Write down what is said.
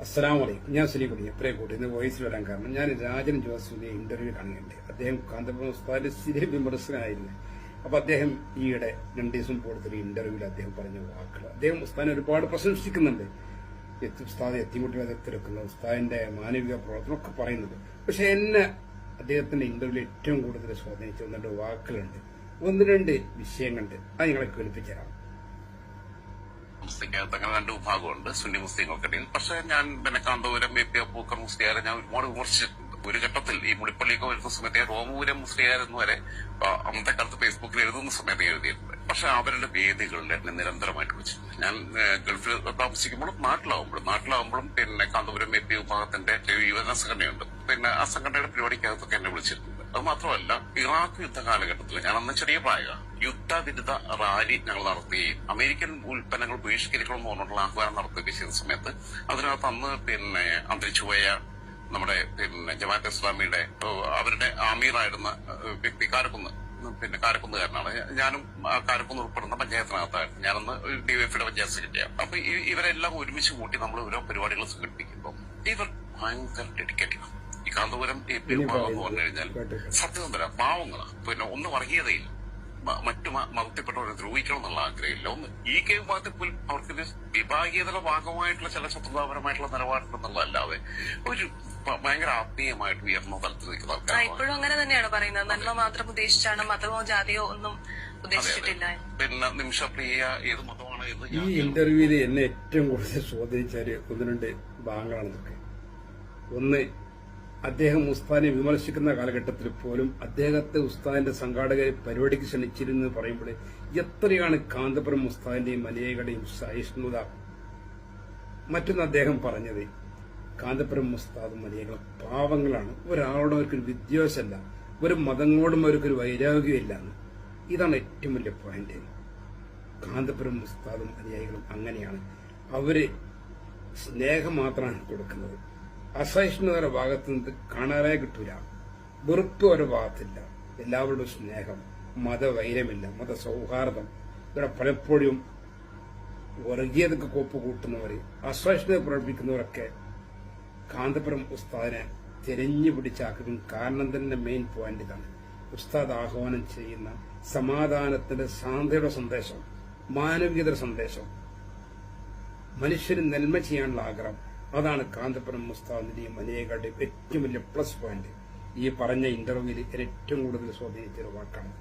അസ്സലാം വലൈക്കും ഞാൻ സുലീകുടി എത്രയും കൂട്ടി ഇന്ന് വോയിസ് വരാൻ കാരണം ഞാൻ രാജൻ ജോസഫിന്റെ ഇന്റർവ്യൂ കാണുന്നുണ്ട് അദ്ദേഹം കാന്തപുരം ഉസ്താദിന്റെ സ്ഥിര വിമർശകനായിരുന്നു അപ്പൊ അദ്ദേഹം ഈയിടെ രണ്ടു ദിവസം കൂടുതൽ ഇന്റർവ്യൂവിൽ അദ്ദേഹം പറഞ്ഞ വാക്കുകൾ അദ്ദേഹം ഉസ്താദിനെ ഒരുപാട് പ്രശംസിക്കുന്നുണ്ട്. എത്തി- ഉസ്താദ് എത്തിമുട്ടിനെ തിരക്കുന്ന. ഉസ്താദിന്റെ മാനവിക പ്രവർത്തനം ഒക്കെ പറയുന്നത് പക്ഷെ എന്നെ അദ്ദേഹത്തിന്റെ ഇന്റർവ്യൂവിൽ ഏറ്റവും കൂടുതൽ സ്വാധീനിച്ച രണ്ട് വാക്കുകളുണ്ട്. ഒന്ന് രണ്ട് വിഷയങ്ങളുണ്ട്. അത് നിങ്ങളെ കേൾപ്പിച്ചു തരാം. മുസ്ലിങ്ങൾക്ക് അങ്ങനെ രണ്ട് വിഭാഗമുണ്ട്. സുന്നി മുസ്ലിങ്ങൾക്കിടയിൽ പക്ഷെ ഞാൻ പിന്നെ കാന്തപുരം എ പി അബൂക്കർ മുസ്ലിയാരെ ഞാൻ ഒരുപാട് വിമർശിച്ചിട്ടുണ്ട്. ഒരു ഘട്ടത്തിൽ ഈ മുടിപ്പള്ളിയൊക്കെ വരുന്ന സമയത്ത് റോമപുരം മുസ്ലിയാരെന്ന് വരെ അന്നത്തെ കാലത്ത് ഫേസ്ബുക്കിൽ എഴുതുന്ന സമയത്ത് എഴുതിയിട്ടുണ്ട്. പക്ഷെ അവരുടെ വേദികളിൽ എന്നെ നിരന്തരമായിട്ട് വിളിച്ചിട്ടുണ്ട് ഞാൻ ഗൾഫിൽ താമസിക്കുമ്പോഴും നാട്ടിലാവുമ്പോഴും നാട്ടിലാവുമ്പോഴും പിന്നെ കാന്തപുരം എ പി വിഭാഗത്തിന്റെ യുവജന സംഘടനയുണ്ട്. പിന്നെ ആ സംഘടനയുടെ പരിപാടിക്കകത്തൊക്കെ എന്നെ വിളിച്ചിട്ടുണ്ട്. അത് മാത്രമല്ല ഇറാഖ് യുദ്ധ കാലഘട്ടത്തിൽ ഞാൻ അന്ന് ചെറിയ പ്രായ യുദ്ധവിരുദ്ധ റാലി ഞങ്ങൾ നടത്തുകയും അമേരിക്കൻ ഉൽപ്പന്നങ്ങൾ ബഹിഷ്കരിക്കണമെന്ന് പറഞ്ഞിട്ടുള്ള ആഹ്വാനം നടത്തുകയും ചെയ്ത സമയത്ത് അതിനകത്ത് അന്ന് പിന്നെ അന്തരിച്ചുപോയ നമ്മുടെ പിന്നെ ജമാഅത്ത് ഇസ്ലാമിയുടെ അവരുടെ ആമീറായിരുന്ന വ്യക്തി കാരക്കുന്ന് പിന്നെ കാരക്കുന്നുകാരനാണ്. ഞാനും കാരക്കുന്ന് ഉൾപ്പെടുന്ന പഞ്ചായത്തിനകത്തായിരുന്നു. ഞാനന്ന് ഡിവൈഎഫിയുടെ പഞ്ചായത്ത് സെക്രട്ടറിയാണ് അപ്പൊ ഈ- ഇവരെല്ലാം ഒരുമിച്ച് കൂട്ടി നമ്മൾ ഓരോ പരിപാടികൾ സംഘടിപ്പിക്കുമ്പോൾ ഇവർ ഭയങ്കര ഡെഡിക്കേറ്റഡ് ഈ കാന്തപുരം എ പി എന്ന് പറഞ്ഞു കഴിഞ്ഞാൽ. സത്യസന്ധര പാവങ്ങളാണ് പിന്നെ ഒന്നും വർഗീയതയില്ല മറ്റു മതത്തിൽപ്പെട്ടവരെ ദ്രോഹിക്കണം എന്നുള്ള ആഗ്രഹമില്ല. ഒന്ന് ഈ കെ വിഭാഗത്തിൽ പോലും അവർക്ക് വിഭാഗീയതയുടെ ഭാഗമായിട്ടുള്ള ചില ശത്രുതാപരമായിട്ടുള്ള നിലപാടുണ്ടെന്നുള്ളതല്ലാതെ ഒരു ഭയങ്കര ആത്മീയമായിട്ട് ഉയർന്ന തലത്തിൽ നിൽക്കുന്ന ആൾക്കാർ ഇപ്പോഴും അങ്ങനെ തന്നെയാണ് പറയുന്നത്. നന്മ മാത്രം ഉദ്ദേശിച്ചാണ് മതമോ ജാതിയോ ഒന്നും ഉദ്ദേശിച്ചിട്ടില്ല. പിന്നെ നിമിഷപ്രിയ ഏത് മതമാണ് ഏത് ഈ ഇന്റർവ്യൂവിൽ എന്നെ ഏറ്റവും കൂടുതൽ സ്വാധീനിച്ചാൽ ഒന്ന് രണ്ട് ഭാഗങ്ങളാണെന്നൊക്കെ ഒന്ന് അദ്ദേഹം ഉസ്താദിനെ വിമർശിക്കുന്ന കാലഘട്ടത്തിൽ പോലും അദ്ദേഹത്തെ ഉസ്താദിന്റെ സംഘാടകരെ പരിപാടിക്ക് ക്ഷണിച്ചിരുന്നു പറയുമ്പോൾ എത്രയാണ് കാന്തപുരം ഉസ്താദിന്റെയും മലയകളുടെയും സഹിഷ്ണുത? മറ്റൊന്ന് അദ്ദേഹം പറഞ്ഞത് കാന്തപുരം മുസ്താദും മലയകളും പാവങ്ങളാണ്. ഒരാളോടും അവർക്കൊരു വിദ്വേഷമല്ല. ഒരു മതങ്ങളോടും അവർക്കൊരു വൈരാഗ്യമില്ല ഇതാണ് ഏറ്റവും വലിയ പോയിന്റ് കാന്തപുരം മുസ്താദും അനുയായികളും അങ്ങനെയാണ്. അവർ സ്നേഹം മാത്രമാണ് കൊടുക്കുന്നത്. അസഹിഷ്ണുതയുടെ ഭാഗത്ത് നിന്ന് കാണാറേ കിട്ടൂല. വെറുപ്പ് ഒരു ഭാഗത്തില്ല. എല്ലാവരുടെയും സ്നേഹം മതവൈരമില്ല മതസൗഹാർദ്ദം. ഇവിടെ പലപ്പോഴും വർഗീയതക്ക് കോപ്പ് കൂട്ടുന്നവർ അസഹിഷ്ണുത പ്രകടിപ്പിക്കുന്നവരൊക്കെ കാന്തപുരം ഉസ്താദിനെ തിരഞ്ഞു പിടിച്ചാക്കും കാരണം തന്നെ മെയിൻ പോയിന്റ് ഇതാണ്. ഉസ്താദ് ആഹ്വാനം ചെയ്യുന്ന സമാധാനത്തിന്റെ ശാന്തിയുടെ സന്ദേശം മാനവികതയുടെ സന്ദേശം. മനുഷ്യന് നന്മ ചെയ്യാനുള്ള ആഗ്രഹം അതാണ് കാന്തപുരം മുസ്താദിന്റെയും മനേകളുടെയും ഏറ്റവും വലിയ പ്ലസ് പോയിന്റ് ഈ പറഞ്ഞ ഇന്റർവ്യൂവിൽ ഏറ്റവും കൂടുതൽ സ്വാധീനിച്ച ഒരു വാക്കാണ്